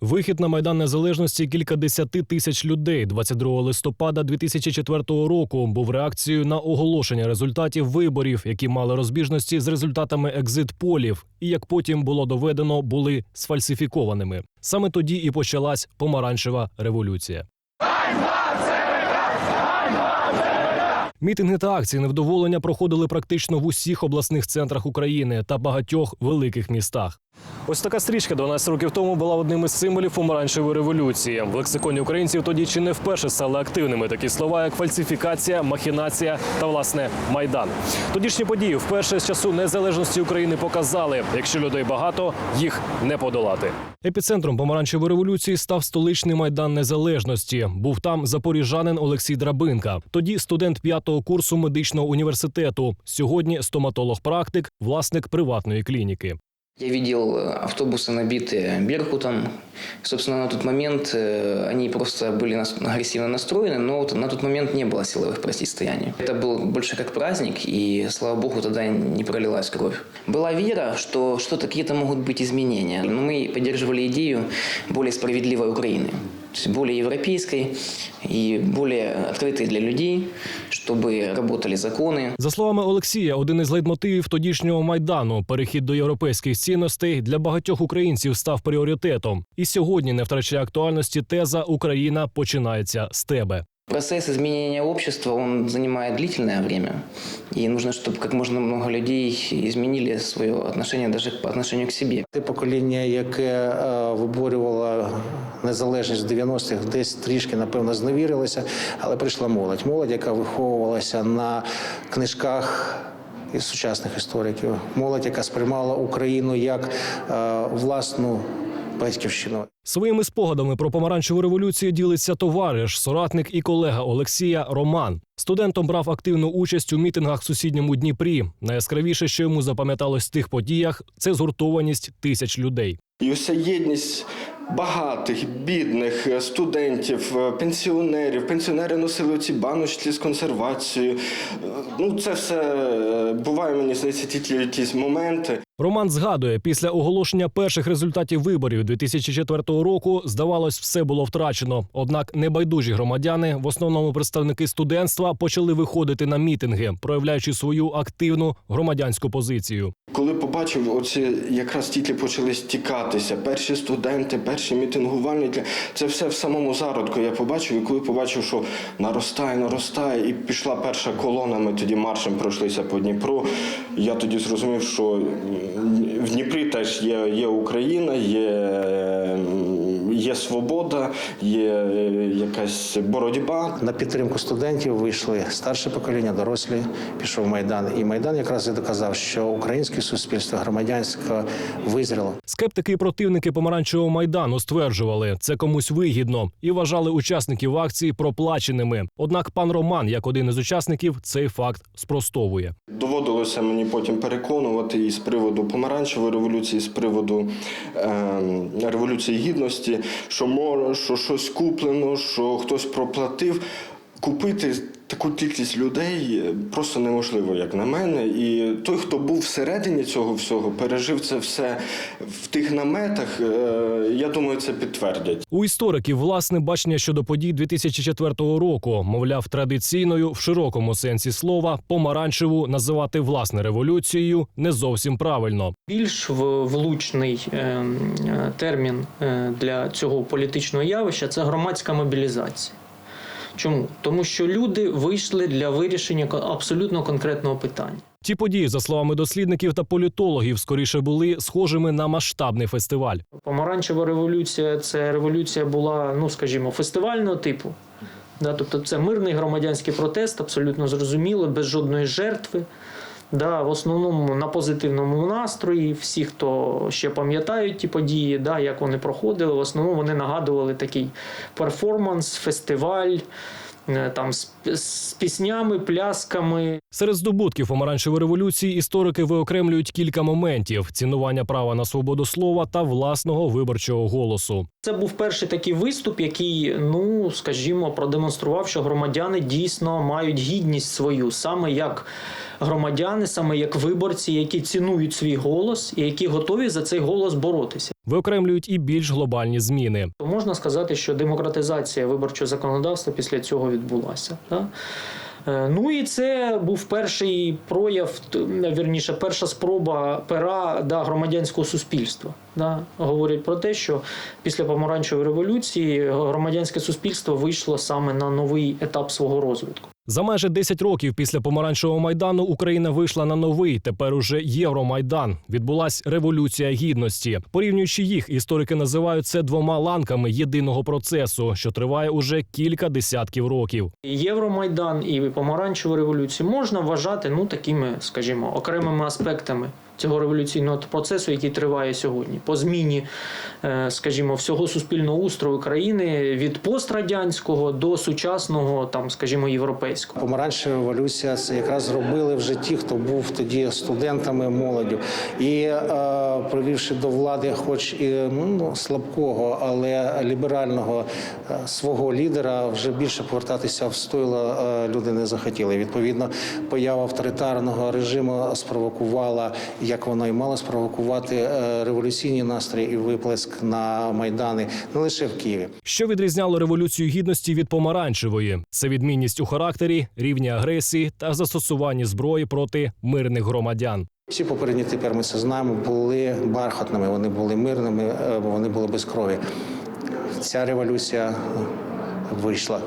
Вихід на майдан незалежності кілька десяти тисяч людей 22 листопада 2004 року був реакцією на оголошення результатів виборів, які мали розбіжності з результатами екзит-полів, і як потім було доведено, були сфальсифікованими. Саме тоді і почалась помаранчева революція. Мітинги та акції невдоволення проходили практично в усіх обласних центрах України та багатьох великих містах. Ось така стрічка 12 років тому була одним із символів помаранчевої революції. В лексиконі українців тоді чи не вперше стали активними такі слова, як фальсифікація, махінація та власне майдан. Тодішні події вперше з часу незалежності України показали, якщо людей багато, їх не подолати. Епіцентром помаранчевої революції став столичний майдан незалежності. Був там запоріжанин Олексій Драбинка. Тоді студент п'ятого курсу медичного університету. Сьогодні стоматолог-практик, власник приватної клініки. Я видел э, автобусы, набитые Беркутом. Собственно, на тот момент э, они просто были нас- агрессивно настроены, но вот на тот момент не было силовых противостояний. Это был больше как праздник, и, слава богу, тогда не пролилась кровь. Была вера, что что-то какие-то могут быть изменения. Но мы поддерживали идею более справедливой Украины. То есть более европейской и более открытой для людей, чтобы работали законы, За словами Олексія, один із лейтмотивів тодішнього майдану перехід до європейських цінностей для багатьох українців став пріоритетом. І сьогодні не втрачає актуальності теза Україна починається з тебе. Процесс изменения общества, он занимает длительное время. И нужно, чтобы как можно много людей изменили свое отношение даже по отношению к себе. Те покоління, яке е, виборювало незалежність в 90-х, десь трішки, напевно, зневірилося, але прийшла молодь. Молодь, яка виховувалася на книжках із сучасних істориків. Молодь, яка сприймала Україну як е, власну батьківщину. Своїми спогадами про помаранчеву революцію ділиться товариш, соратник і колега Олексія Роман. Студентом брав активну участь у мітингах в сусідньому Дніпрі. Найяскравіше, що йому запам'яталось в тих подіях, це згуртованість тисяч людей. І уся єдність багатих, бідних е, студентів, е, пенсіонерів. Пенсіонери носили ці баночки з консервацією. Е, Ну, це все буває, мені здається, тільки якісь моменти. Роман згадує, після оголошення перших результатів виборів 2004 року, здавалось, все було втрачено. Однак небайдужі громадяни, в основному представники студентства, почали виходити на мітинги, проявляючи свою активну громадянську позицію. Коли побачив, оці якраз тільки почали стікатися. Перші студенти, перші мітингувальники. Це все в самому зародку я побачив. І коли побачив, що наростає, наростає, і пішла перша колона, ми тоді маршем пройшлися по Дніпру. Я тоді зрозумів, що в Дніпрі теж є, є Україна, є, м, є свобода, є е, якась боротьба. На підтримку студентів вийшли старше покоління, дорослі, пішов Майдан. І Майдан якраз і доказав, що українське суспільство громадянське визріло. Скептики і противники помаранчевого майдану стверджували, це комусь вигідно і вважали учасників акції проплаченими. Однак пан Роман, як один із учасників, цей факт спростовує. Доводилося мені потім переконувати і з приводу помаранчевої революції, і з приводу е, революції гідності, що що щось куплено, що хтось проплатив. Купити таку кількість людей е, просто неможливо, як на мене. І той, хто був всередині цього всього, пережив це все в тих наметах. е, Я думаю, це підтвердять. У істориків власне бачення щодо подій 2004 року, мовляв, традиційною в широкому сенсі слова помаранчеву називати власне революцією не зовсім правильно. Більш влучний е, термін для цього політичного явища це громадська мобілізація. Чому? Тому що люди вийшли для вирішення абсолютно конкретного питання. Ті події, за словами дослідників та політологів, скоріше були схожими на масштабний фестиваль. Помаранчева революція це революція була, ну скажімо, фестивального типу. Да, тобто це мирний громадянський протест, абсолютно зрозуміло, без жодної жертви. Да, в основному на позитивному настрої. Всі, хто ще пам'ятають ті події, да, як вони проходили, в основному вони нагадували такий перформанс, фестиваль. Е, там з, з піснями, плясками. Серед здобутків помаранчевої революції історики виокремлюють кілька моментів: цінування права на свободу слова та власного виборчого голосу. Це був перший такий виступ, який, ну скажімо, продемонстрував, що громадяни дійсно мають гідність свою, саме як громадяни, саме як виборці, які цінують свій голос і які готові за цей голос боротися. Виокремлюють і більш глобальні зміни. Можна сказати, що демократизація виборчого законодавства після цього відбулася. Да? Е, Ну і це був перший прояв, вірніше, перша спроба пера да, громадянського суспільства. Да? Говорять про те, що після помаранчевої революції громадянське суспільство вийшло саме на новий етап свого розвитку. За майже 10 років після помаранчевого майдану Україна вийшла на новий, тепер уже Євромайдан. Відбулась революція гідності. Порівнюючи їх, історики називають це двома ланками єдиного процесу, що триває уже кілька десятків років. Євромайдан і помаранчеву революцію можна вважати ну такими, скажімо, окремими аспектами цього революційного процесу, який триває сьогодні, по зміні, е, скажімо, всього суспільного устрою країни від пострадянського до сучасного, там, скажімо, європейського. Помаранчева революція це якраз зробили вже ті, хто був тоді студентами, молоддю. І е, провівши до влади, хоч і ну, слабкого, але ліберального е, свого лідера, вже більше повертатися в стойло е, люди не захотіли. Відповідно, поява авторитарного режиму спровокувала, як воно і мало спровокувати е, революційні настрої і виплеск на майдани не лише в Києві. Що відрізняло революцію гідності від помаранчевої? Це відмінність у характері, рівні агресії та застосуванні зброї проти мирних громадян. Всі попередні тепер ми це знаємо, були бархатними, вони були мирними, е, вони були без крові. Ця революція вийшла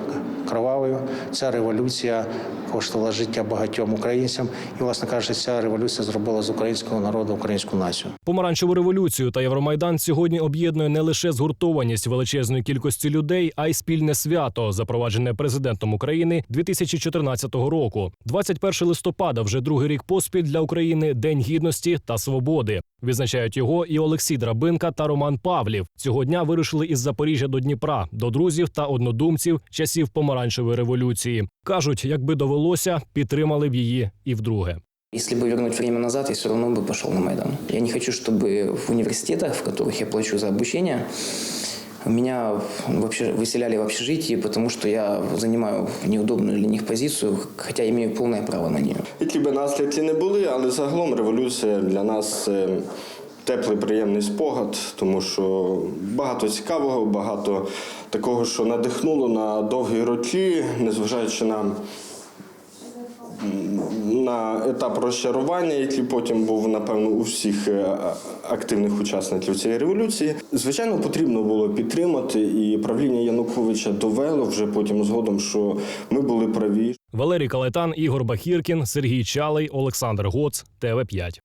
кровавою. Ця революція коштувала життя багатьом українцям. І, власне кажучи, ця революція зробила з українського народу українську націю. Помаранчеву революцію та Євромайдан сьогодні об'єднує не лише згуртованість величезної кількості людей, а й спільне свято, запроваджене президентом України 2014 року. 21 листопада, вже другий рік поспіль для України День гідності та свободи. Відзначають його і Олексій Драбинка та Роман Павлів. Цього дня вирушили із Запоріжжя до Дніпра, до друзів та однодумців часів помаранчевої революції. кажуть, якби довелося, підтримали б її і вдруге. Если бы вернуть время назад, я все равно бы пошел на Майдан. Я не хочу, чтобы в университетах, в которых я плачу за обучение, меня вообще выселяли в общежитии, потому что я занимаю неудобную для них позицию, хотя имею полное право на нее. Які би наслідки не були, але загалом революція для нас це теплий, приємний спогад, тому що багато цікавого, багато такого, що надихнуло на довгі роки, незважаючи на, на етап розчарування, який потім був, напевно, у всіх е, активних учасників цієї революції. Звичайно, потрібно було підтримати, і правління Януковича довело вже потім згодом, що ми були праві. Валерій Калетан, Ігор Бахіркін, Сергій Чалий, Олександр Гоц, ТВ 5